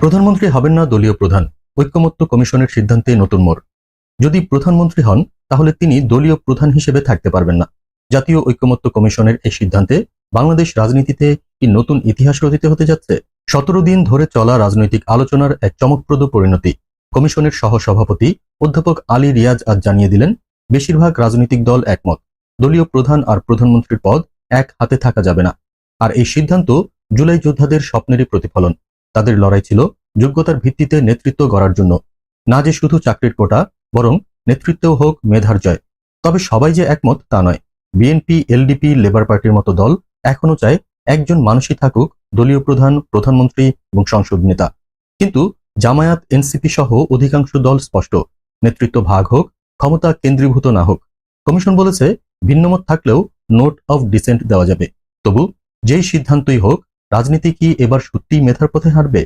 প্রধানমন্ত্রী হবেন না দলীয় প্রধান, ঐক্যমত্য কমিশনের সিদ্ধান্তে নতুন মোড়। যদি প্রধানমন্ত্রী হন, তাহলে তিনি দলীয় প্রধান হিসেবে থাকতে পারবেন না। জাতীয় ঐক্যমত্য কমিশনের এই সিদ্ধান্তে বাংলাদেশ রাজনীতিতে কি নতুন ইতিহাস রচিত হতে যাচ্ছে? সতেরো দিন ধরে চলা রাজনৈতিক আলোচনার এক চমকপ্রদ পরিণতি। কমিশনের সহসভাপতি অধ্যাপক আলী রিয়াজ আজ জানিয়ে দিলেন, বেশিরভাগ রাজনৈতিক দল একমত। দলীয় প্রধান আর প্রধানমন্ত্রীর পদ এক হাতে থাকা যাবে না। আর এই সিদ্ধান্ত জুলাই যোদ্ধাদের স্বপ্নেরই প্রতিফলন। তাদের লড়াই ছিল যোগ্যতার ভিত্তিতে নেতৃত্ব গড়ার জন্য। না যে শুধু চাকরির কোটা, বরং নেতৃত্বেও হোক মেধার জয়। তবে সবাই যে একমত তা নয়। বিএনপি, এলডিপি, লেবার পার্টির মতো দল এখনও চায় একজন মানুষই থাকুক দলীয় প্রধান, প্রধানমন্ত্রী এবং সংসদ নেতা। কিন্তু জামায়াত, এনসিপি সহ অধিকাংশ দল স্পষ্ট। নেতৃত্ব ভাগ হোক, ক্ষমতা কেন্দ্রীভূত না হোক। কমিশন বলেছে, ভিন্নমত থাকলেও নোট অফ ডিসেন্ট দেওয়া যাবে। তবু যেই সিদ্ধান্তই হোক রাজনীতি কি এবার সত্যিই মেধার পথে হাঁটবে?